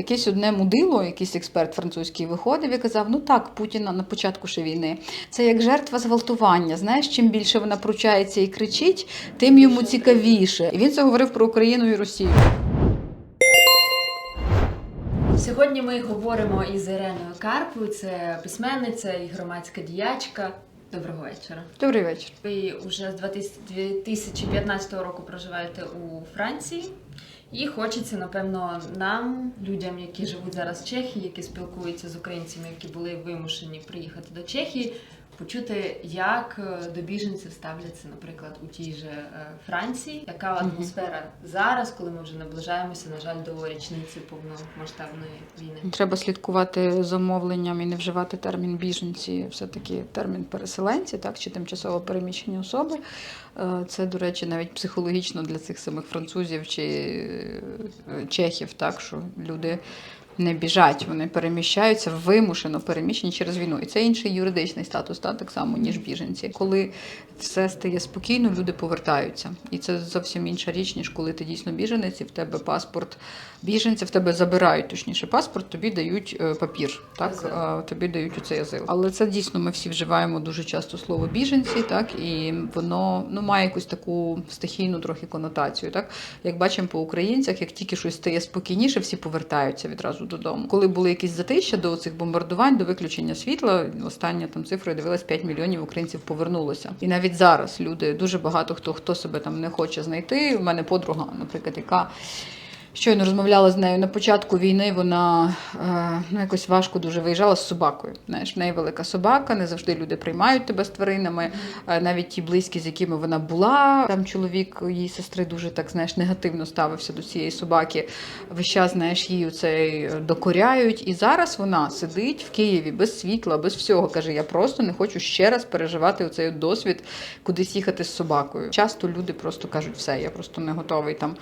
якесь одне мудило, якийсь експерт французький виходив і казав: ну так, Путіна на початку ще війни. Це як жертва зґвалтування. Знаєш, чим більше вона пручається і кричить, тим йому цікавіше. І він це говорив про Україну і Росію. Сьогодні ми говоримо із Іреною Карпою, це письменниця і громадська діячка. Доброго вечора. Добрий вечір. Ви вже з 2015 року проживаєте у Франції, і хочеться, напевно, нам, людям, які живуть зараз в Чехії, які спілкуються з українцями, які були вимушені приїхати до Чехії, почути, як е, до біженців ставляться, наприклад, у тій же е, Франції. Яка атмосфера зараз, коли ми вже наближаємося, на жаль, до річниці повномасштабної війни? Треба слідкувати за мовленням і не вживати термін біженці, все-таки термін переселенці, так чи тимчасово переміщені особи. Е, Це, до речі, навіть психологічно для цих самих французів чи чехів, так що люди. Не біжать, вони переміщаються вимушено переміщені через війну. І це інший юридичний статус, так, так само, ніж біженці. Коли все стає спокійно, люди повертаються. І це зовсім інша річ, ніж коли ти дійсно біженець, і в тебе паспорт біженця, в тебе забирають точніше паспорт, тобі дають е, папір, так Азил. тобі дають оцей азил. Але це дійсно ми всі вживаємо дуже часто слово біженці, так і воно ну має якусь таку стихійну трохи конотацію. Так як бачимо по українцях, як тільки щось стає спокійніше, всі повертаються відразу додому. Коли були якісь затища до цих бомбардувань, до виключення світла, остання там цифра дивилась 5 мільйонів українців повернулося. І навіть зараз люди дуже багато хто хто себе там не хоче знайти. У мене подруга, наприклад, яка. Щойно розмовляла з нею на початку війни. Вона е, ну якось важко дуже виїжджала з собакою. Знаєш, в неї велика собака, не завжди люди приймають тебе з тваринами. Е, навіть ті близькі, з якими вона була. Там чоловік її сестри дуже так знаєш негативно ставився до цієї собаки. Весь час знаєш її цей докоряють. І зараз вона сидить в Києві без світла, без всього. каже: я просто не хочу ще раз переживати оцей досвід, кудись їхати з собакою. Часто люди просто кажуть, все, я просто не готовий там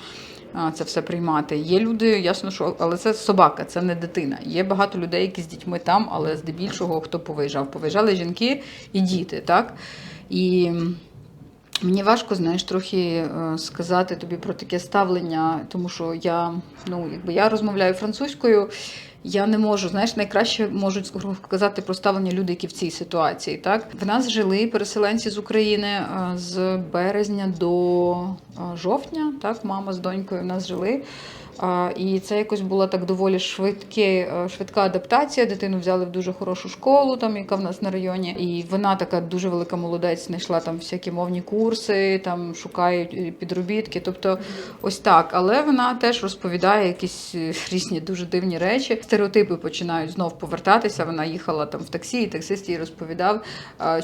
це все приймати. Є люди, ясно, що але це собака, це не дитина. Є багато людей, які з дітьми там, але здебільшого хто повиїжджав. Повиїжджали жінки і діти, так? І мені важко, знаєш, трохи е, сказати тобі про таке ставлення, тому що я, ну, якби я розмовляю французькою. Я не можу, знаєш, найкраще можуть сказати про ставлення людей, які в цій ситуації. Так в нас жили переселенці з України е, з березня до е, жовтня. Так, мама з донькою в нас жили. І це якось була так доволі швидке, е, швидка адаптація. Дитину взяли в дуже хорошу школу, там яка в нас на районі. І вона така дуже велика молодець, знайшла там всякі мовні курси, там шукають е, підробітки. Тобто, ось так. Але вона теж розповідає якісь е, різні дуже дивні речі. Стереотипи починають знов повертатися. Вона їхала там в таксі, і таксист їй розповідав,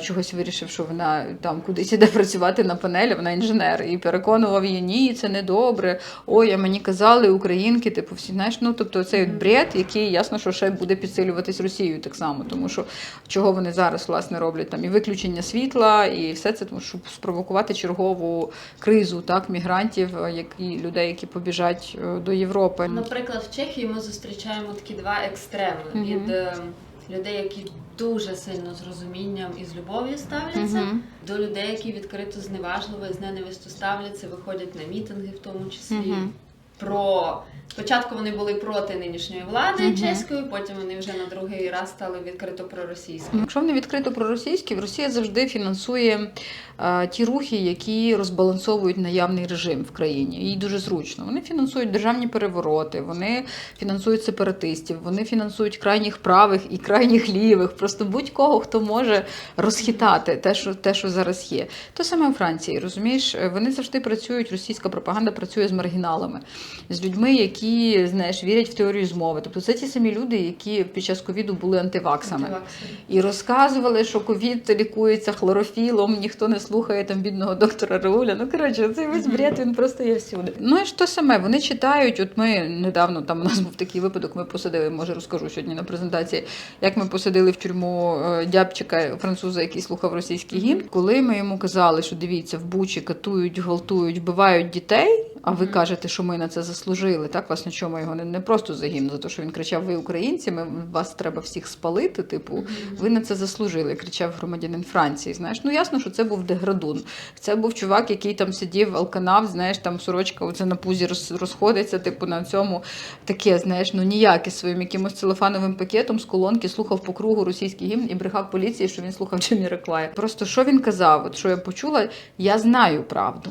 чогось вирішив, що вона там кудись іде працювати на панелі. Вона інженер, і переконував її, ні, це не добре. Ой, а мені казали українки, типу, всі знаєш, ну тобто цей от бред, який ясно, що ще буде підсилюватись Росією так само, тому що чого вони зараз власне роблять там і виключення світла, і все це тому, щоб спровокувати чергову кризу так мігрантів, е, які людей, які побіжать е, до Європи. Наприклад, в Чехії ми зустрічаємо такі два екстреми Мгм. від е, людей, які дуже сильно з розумінням і з любов'ю ставляться, Мгм. до людей, які відкрито зневажливо і з ненавистю ставляться, виходять на мітинги, в тому числі. Мгм. Про спочатку вони були проти нинішньої влади Мгм. чеської, потім вони вже на другий раз стали відкрито проросійські. Якщо вони відкрито проросійські, Росія завжди фінансує е, ті рухи, які розбалансовують наявний режим в країні. Їй дуже зручно. Вони фінансують державні перевороти, вони фінансують сепаратистів, вони фінансують крайніх правих і крайніх лівих. Просто будь-кого, хто може розхитати те, що те, що зараз є. То саме у Франції, розумієш, вони завжди працюють. Російська пропаганда працює з маргіналами, з людьми, які знаєш, вірять в теорію змови. Тобто це ті самі люди, які під час ковіду були антиваксами. Антиваксери. І розказували, що ковід лікується хлорофілом, ніхто не слухає там бідного доктора Рауля. Ну коротше, цей весь бред він просто є всюди. Ну і ж то саме, вони читають. От ми недавно там у нас був такий випадок. Ми посадили, може розкажу сьогодні на презентації, як ми посадили в тюрму е, дябчика француза, який слухав російський гімн. Коли ми йому казали, що дивіться, в Бучі катують, гвалтують, вбивають дітей. А ви кажете, що ми на це заслужили. Так, власне, чому його не, не просто за гімн, за те, що він кричав: Ви українці, ми вас треба всіх спалити. Типу, ви на це заслужили, кричав громадянин Франції. Знаєш, ну ясно, що це був деградун. Це був чувак, який там сидів, алканав, знаєш, там сорочка оце на пузі роз- розходиться, типу на цьому таке, знаєш, ну ніяке своїм якимось целофановим пакетом з колонки слухав по кругу російський гімн і брехав поліції, що він слухав Джиммі Реклая. Просто що він казав? От що я почула, я знаю правду.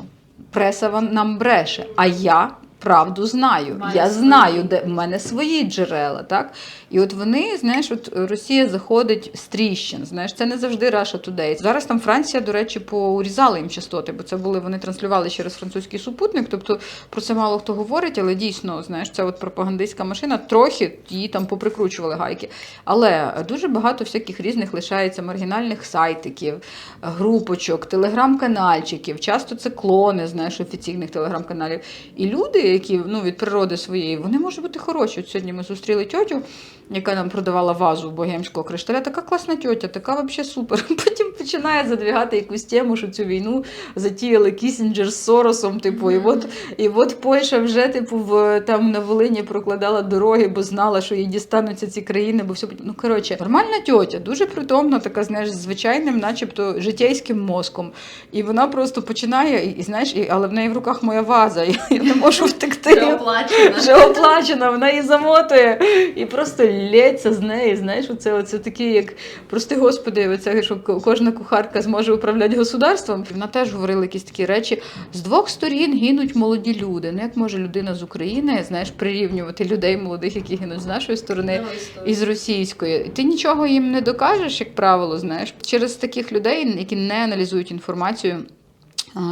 Преса нам бреше, а я. Правду знаю. Маю я свої. знаю, де в мене свої джерела, так? І от вони, знаєш, от Росія заходить з тріщин. Знаєш, це не завжди Russia Today. Зараз там Франція, до речі, поурізала їм частоти, бо це були вони транслювали через французький супутник. Тобто про це мало хто говорить, але дійсно, знаєш, ця от пропагандистська машина трохи її там поприкручували гайки. Але дуже багато всяких різних лишається маргінальних сайтиків, групочок, телеграм-канальчиків. Часто це клони, знаєш, офіційних телеграм-каналів. І люди, які ну, від природи своєї, вони можуть бути хороші. От сьогодні ми зустріли тьотю, яка нам продавала вазу богемського кришталя. Така класна тьотя, така взагалі супер. Потім починає задвігати якусь тему, що цю війну затіяли Кісінджер з Соросом. Типу, і от, і от Польща вже типу в там на Волині прокладала дороги, бо знала, що їй дістануться ці країни, бо все ну коротше, нормальна тьотя, дуже притомна, така знаєш, звичайним, начебто, житейським мозком. І вона просто починає, і, і знаєш, і, але в неї в руках моя ваза. І я не можу втекти. Вже оплачено. Вже оплачена, вона її замотує і просто лється з неї. Знаєш, оце, оце такі, як прости господи, оце, що кожна кухарка зможе управляти государством. Вона теж говорила якісь такі речі. З двох сторін гинуть молоді люди. Ну як може людина з України, знаєш, прирівнювати людей молодих, які гинуть з нашої сторони. І з російської. Ти нічого їм не докажеш, як правило, знаєш. Через таких людей, які не аналізують інформацію,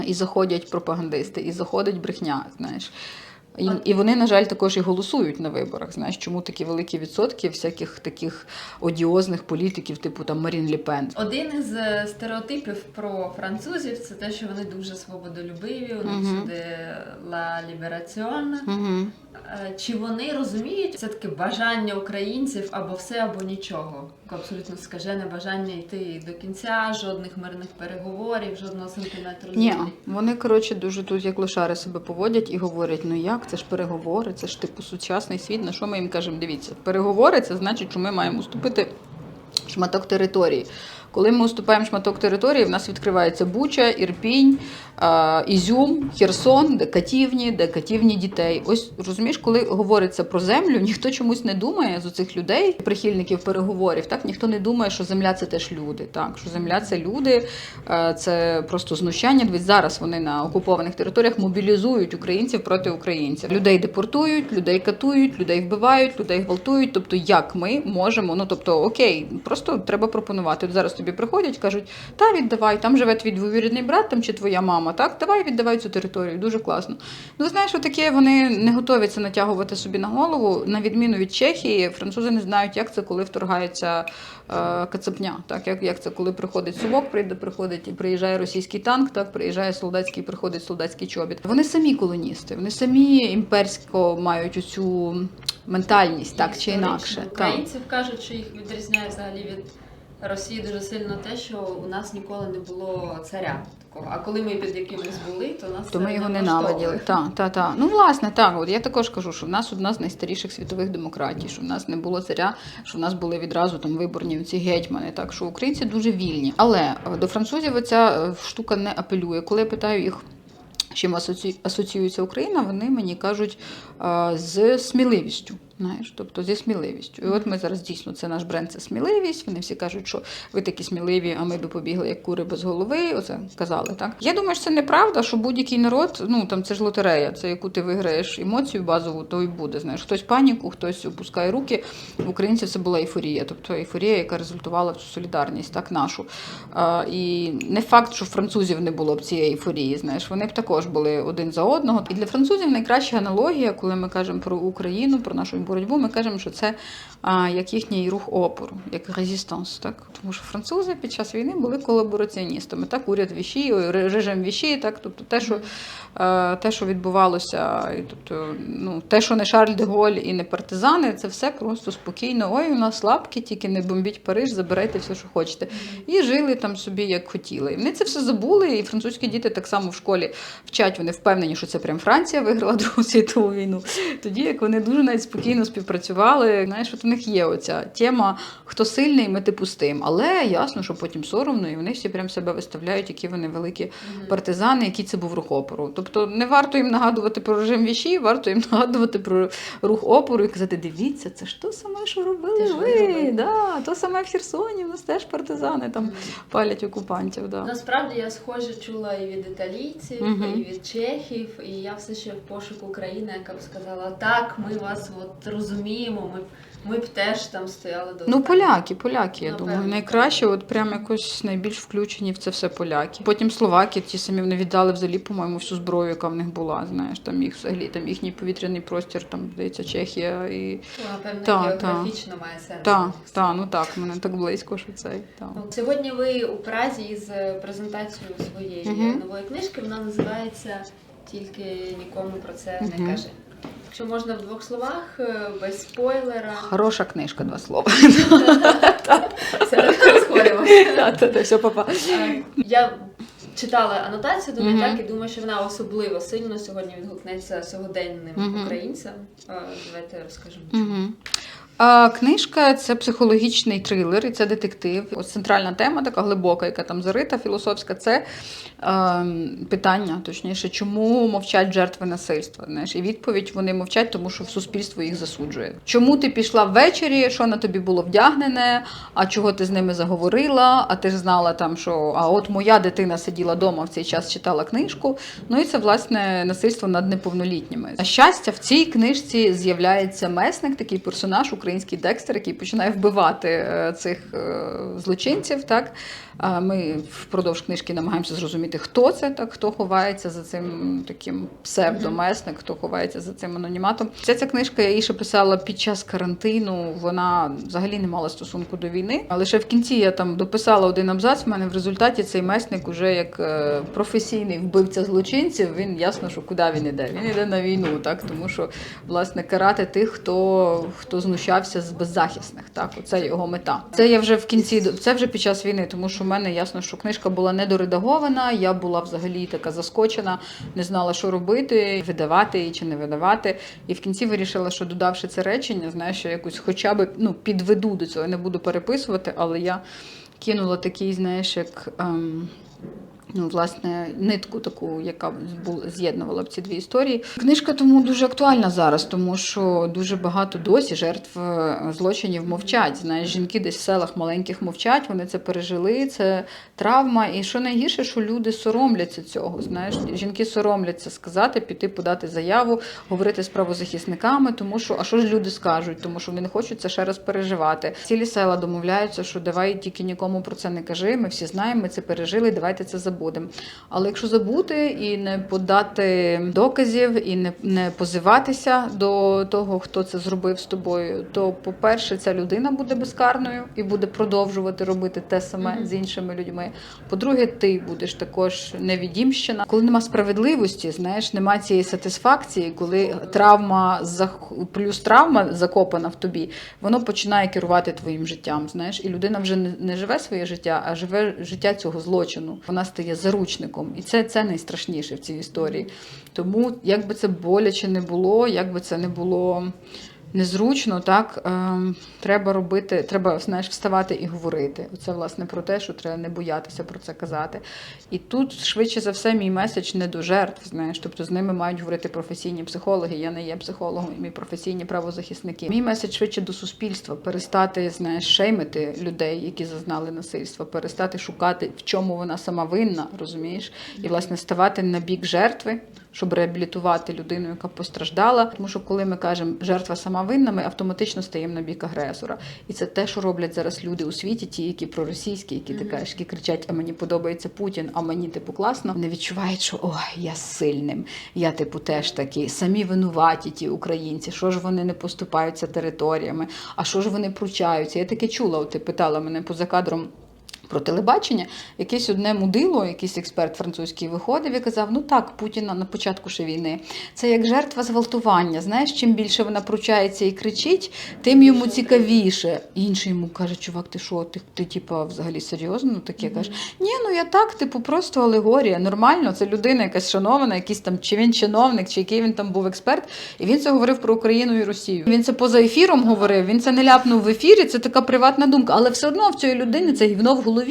і заходять пропагандисти, і заходить брехня, знаєш. І, і вони, на жаль, також і голосують на виборах. Знаєш, чому такі великі відсотки всяких таких одіозних політиків, типу там Марін Лі Пен. Один із е, стереотипів про французів це те, що вони дуже свободолюбиві, у них Мгм. всюди ла лібераціон. Угу. Чи вони розуміють це таке бажання українців або все, або нічого? Абсолютно скажене бажання йти до кінця, жодних мирних переговорів, жодного сантиметру Ні, вони коротше дуже тут як лошари себе поводять і говорять: ну як це ж переговори, це ж типу сучасний світ. На що ми їм кажемо? Дивіться, переговори це значить, що ми маємо уступити шматок території. Коли ми уступаємо шматок території, в нас відкривається Буча, Ірпінь, Ізюм, Херсон, де катівні, де катівні дітей. Ось розумієш, коли говориться про землю, ніхто чомусь не думає з оцих людей, прихильників переговорів. Так ніхто не думає, що земля це теж люди. Так, що земля це люди, це просто знущання. Дивись, зараз вони на окупованих територіях мобілізують українців проти українців. Людей депортують, людей катують, людей вбивають, людей гвалтують. Тобто, як ми можемо? Ну тобто, окей, просто треба пропонувати. Зараз тобі приходять, кажуть, та віддавай, там живе твій двоюрідний брат, там чи твоя мама. Так, давай віддавай цю територію. Дуже класно. Ну знаєш, таке вони не готові це натягувати собі на голову. На відміну від Чехії, французи не знають, як це, коли вторгається е, кацапня. Так, як, як це, коли приходить сувок, прийде, приходить і приїжджає російський танк, так приїжджає солдатський, приходить солдатський чобіт. Вони самі колоністи, вони самі імперсько мають оцю ментальність, так чи інакше. Українців кажуть, що їх відрізняє взагалі від Росії дуже сильно те, що у нас ніколи не було царя такого. А коли ми під якимось були, то нас То ми його не ненавиділи. Так, так, так. Ну, власне, так. От я також кажу, що в нас одна з найстаріших світових демократій, що в нас не було царя, що в нас були відразу там виборні ці гетьмани. Так що українці дуже вільні. Але е, до французів ця штука не апелює. Коли я питаю їх. з Чим асоці... асоціюється Україна, вони мені кажуть а, з сміливістю. Знаєш, тобто зі сміливістю. І от ми зараз дійсно це наш бренд, це сміливість. Вони всі кажуть, що ви такі сміливі, а ми би побігли як кури без голови. Оце казали так. Я думаю, що це неправда, що будь-який народ, ну там це ж лотерея, це яку ти виграєш емоцію базову, то і буде. Знаєш, хтось паніку, хтось опускає руки. В українців це була ейфорія, тобто ейфорія, яка результувала в цю солідарність, так нашу. А, і не факт, що французів не було б цієї ейфорії. Знаєш, вони б також були один за одного. І для французів найкраща аналогія, коли ми кажемо про Україну, про нашу боротьбу, ми кажемо, що це а, як їхній рух опору, як резистанс. Так? Тому що французи під час війни були колабораціоністами. Так, уряд віші, режим віші, так, тобто те, що, е, те, що відбувалося, і, тобто, ну, те, що не Шарль де Голь і не партизани, це все просто спокійно. Ой, у нас слабкі, тільки не бомбіть Париж, забирайте все, що хочете. І жили там собі як хотіли. І вони це все забули, і французькі діти так само в школі вчать, вони впевнені, що це прям Франція виграла Другу світову війну. Тоді як вони дуже навіть спокійно співпрацювали, знаєш, от у них є оця тема, хто сильний, ми типу з тим. Але ясно, що потім соромно, і вони всі прям себе виставляють, які вони великі партизани, який це був рух опору. Тобто не варто їм нагадувати про режим віші, варто їм нагадувати про рух опору і казати: дивіться, це ж то саме, що робили ж ви. Да, то саме в Херсоні, в нас теж партизани там палять окупантів. Да. Насправді я схоже чула і від італійців, і від чехів, і я все ще в пошуку країни, яка б сказала, так, ми вас от розуміємо, ми, б- ми б теж там стояли до Ну, поляки, поляки, я Напевно, думаю, найкраще, от прям якось найбільш включені в це все поляки. Потім словаки, ті самі вони віддали взагалі, по-моєму, всю зброю, яка в них була. Знаєш, там їх взагалі, там їхній повітряний простір, там здається, Чехія і Ну, Напевно, Та, та. географічно має сенс. та, та, ну так, мене так близько, що цей. Та. Ну, Сьогодні ви у Празі із презентацією своєї Мгм. нової книжки. Вона називається Тільки нікому про це не Мгм. каже. Якщо можна в двох словах, е, без спойлера, Хороша книжка, два слова. все. Е, Я читала анотацію до неї так і думаю, що вона особливо сильно сьогодні відгукнеться сьогоденним українцям. Е, Давайте розкажемо. Книжка це психологічний трилер, і це детектив. Ось центральна тема, така глибока, яка там зарита, філософська, це е, питання, точніше, чому мовчать жертви насильства. Знаєш, і відповідь вони мовчать, тому що в суспільство їх засуджує. Чому ти пішла ввечері, що на тобі було вдягнене, а чого ти з ними заговорила? А ти ж знала там, що а от моя дитина сиділа вдома в цей час, читала книжку. Ну і це власне насильство над неповнолітніми. На щастя, в цій книжці з'являється месник, такий персонаж, український Декстер, який починає вбивати е, цих е, злочинців. Так ми впродовж книжки намагаємося зрозуміти, хто це, так хто ховається за цим таким псевдомесник, хто ховається за цим аноніматом. Ця ця книжка я її ще писала під час карантину. Вона взагалі не мала стосунку до війни. А лише в кінці я там дописала один абзац. В мене в результаті цей месник уже як е, професійний вбивця злочинців. Він ясно, що куди він іде. Він іде на війну, так тому що власне карати тих, хто, хто знущався з беззахисних. Так, оце його мета. Це я вже в кінці це вже під час війни, тому що мене ясно, що книжка була недоредагована. Я була взагалі така заскочена, не знала, що робити, видавати її чи не видавати. І в кінці вирішила, що додавши це речення, знаєш, я якусь хоча б ну, підведу до цього. Я не буду переписувати, але я кинула такий, знаєш, як. Ем, Ну, власне, нитку таку, яка з'єднувала б ці дві історії. Книжка тому дуже актуальна зараз, тому що дуже багато досі жертв е, злочинів мовчать. Знаєш, жінки десь в селах маленьких мовчать, вони це пережили, це травма. І що найгірше, що люди соромляться цього. Знаєш, жінки соромляться сказати, піти подати заяву, говорити з правозахисниками, тому що а що ж люди скажуть, тому що вони не хочуть це ще раз переживати. Цілі села домовляються, що давай тільки нікому про це не кажи. Ми всі знаємо, ми це пережили. Давайте це забудемо. Але якщо забути і не подати доказів, і не, не позиватися до того, хто це зробив з тобою, то, по-перше, ця людина буде безкарною і буде продовжувати робити те саме Мгм. з іншими людьми. По-друге, ти будеш також невідімщена. Коли нема справедливості, знаєш, нема цієї сатисфакції, коли травма плюс травма закопана в тобі, воно починає керувати твоїм життям. Знаєш, і людина вже не живе своє життя, а живе життя цього злочину. Вона стає заручником, і це, це найстрашніше в цій історії. Тому, як би це боляче не було, як би це не було. Незручно, так ем, треба робити, треба знаєш, вставати і говорити. Оце власне про те, що треба не боятися про це казати. І тут швидше за все мій меседж не до жертв. Знаєш, тобто з ними мають говорити професійні психологи. Я не є психологом, і мій професійні правозахисники. Мій меседж швидше до суспільства перестати знаєш, шеймити людей, які зазнали насильства, перестати шукати, в чому вона сама винна, розумієш, і власне ставати на бік жертви. Щоб реабілітувати людину, яка постраждала. Тому що коли ми кажемо жертва сама винна, ми автоматично стаємо на бік агресора. І це те, що роблять зараз люди у світі, ті, які проросійські, які Мгм. кажеш, які кричать, а мені подобається Путін, а мені типу класно. Вони відчувають, що ой, я сильним, я типу теж такий. Самі винуваті ті українці. Що ж вони не поступаються територіями? А що ж вони пручаються? Я таке чула. От ти питала мене поза кадром. Про телебачення якесь одне мудило, якийсь експерт французький виходив і казав: ну так, Путіна на початку ще війни. Це як жертва зґвалтування. Знаєш, чим більше вона пручається і кричить, тим йому цікавіше. Інший йому каже: чувак, ти що, ти, ти типа взагалі серйозно? Таке Мгм. каже, ні, ну я так, типу, просто алегорія. Нормально, це людина якась шанована, якийсь там, чи він чиновник, чи який він там був експерт. І він це говорив про Україну і Росію. Він це поза ефіром говорив, він це не ляпнув в ефірі, це така приватна думка. Але все одно в цієї людини це гівно в голові.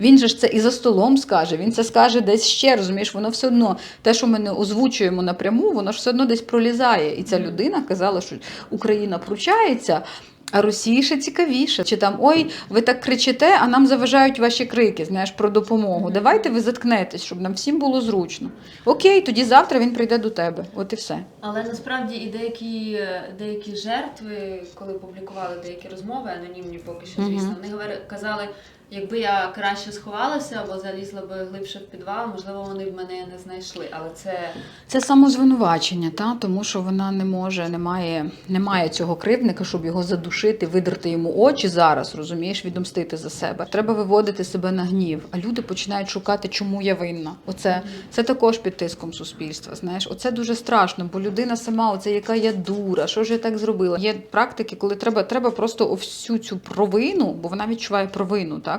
Він же ж це і за столом скаже, він це скаже десь ще, розумієш, воно все одно, те, що ми не озвучуємо напряму, воно ж все одно десь пролізає. І ця людина казала, що Україна пручається. А Росії ще цікавіше. Чи там ой, ви так кричите, а нам заважають ваші крики, знаєш, про допомогу. Давайте ви заткнетесь, щоб нам всім було зручно. Окей, тоді завтра він прийде до тебе. От і все. Але насправді і деякі, деякі жертви, коли публікували деякі розмови, анонімні поки що, звісно, вони казали, якби я краще сховалася або залізла би глибше в підвал, можливо, вони б мене не знайшли. Але це Це самозвинувачення, та тому що вона не може, немає, немає цього кривдника, щоб його задушити, видерти йому очі зараз, розумієш, відомстити за себе. Треба виводити себе на гнів. А люди починають шукати, чому я винна. Оце це також під тиском суспільства. Знаєш, оце дуже страшно, бо людина сама, оце яка я дура, що ж я так зробила. Є практики, коли треба, треба просто всю цю провину, бо вона відчуває провину, так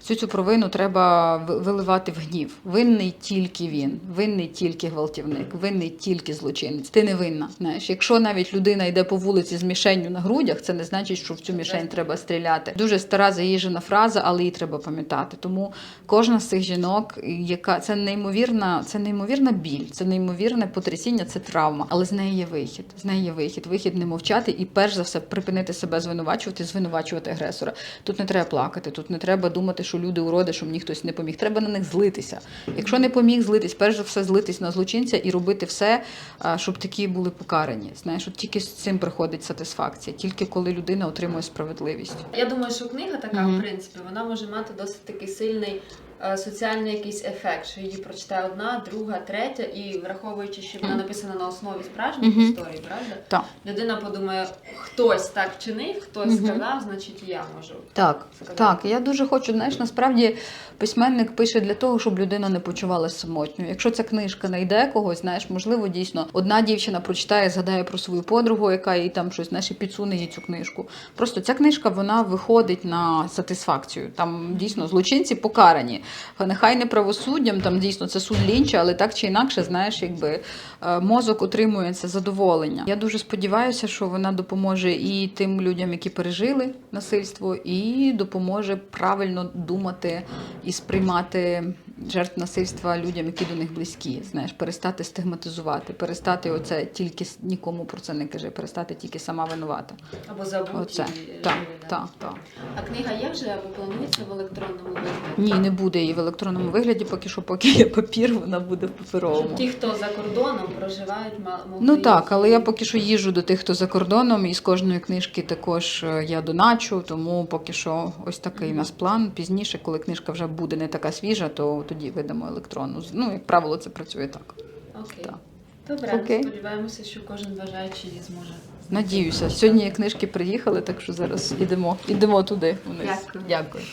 всю цю провину треба виливати в гнів. Винний тільки він, винний тільки гвалтівник, винний тільки злочинець. Ти не винна. Знаєш, якщо навіть людина йде по вулиці з мішенню на грудях, це не значить, що в цю мішень треба стріляти. Дуже стара заїжджена фраза, але її треба пам'ятати. Тому кожна з цих жінок, яка це неймовірна, це неймовірна біль, це неймовірне потрясіння, це травма. Але з неї є вихід. З неї є вихід. Вихід не мовчати і перш за все припинити себе звинувачувати, звинувачувати агресора. Тут не треба плакати, тут не треба думати, що люди уроди, що мені хтось не поміг. Треба на них злитися. Якщо не поміг злитись, перш за все злитись на злочинця і робити все, щоб такі були покарані. Знаєш, от тільки з цим приходить сатисфакція, тільки коли людина отримує справедливість. я думаю, що книга така, Мгм. в принципі, вона може мати досить такий сильний. Е, Соціальний якийсь ефект, що її прочитає одна, друга, третя, і враховуючи, що вона написана на основі справжніх Мгм. історій, правда? Так. Людина подумає, хтось так чинив, хтось Мгм. сказав, значить і я можу. Так, сказати. так. Я дуже хочу, знаєш, насправді письменник пише для того, щоб людина не почувалася самотньою. Якщо ця книжка знайде когось, знаєш, можливо, дійсно одна дівчина прочитає, згадає про свою подругу, яка їй там щось знаєш, і підсуне їй цю книжку. Просто ця книжка вона виходить на сатисфакцію. Там дійсно злочинці покарані. Нехай не правосуддям, там дійсно це суд лінча, але так чи інакше, знаєш, якби е, мозок отримує це задоволення. Я дуже сподіваюся, що вона допоможе і тим людям, які пережили насильство, і допоможе правильно думати і сприймати жертв насильства людям, які до них близькі. Знаєш, перестати стигматизувати, перестати оце тільки нікому про це не кажи, перестати тільки сама винувата. Або забути. Так, так, так. А книга є вже або планується в електронному вигляді? Ні, не буде її в електронному вигляді, поки що, поки є папір, вона буде в паперовому. Щоб ті, хто за кордоном проживають, могли Ну так, але я поки що їжджу до тих, хто за кордоном, і з кожної книжки також е, я доначу, тому поки що ось такий у нас план. Пізніше, коли книжка вже буде не така свіжа, то тоді видамо електронну. Ну, як правило, це працює так. Окей. так. Добре, Окей. сподіваємося, що кожен бажаючий її зможе. Надіюся, сьогодні книжки приїхали, так що зараз ідемо, ідемо туди. Вниз. Дякую. Дякую.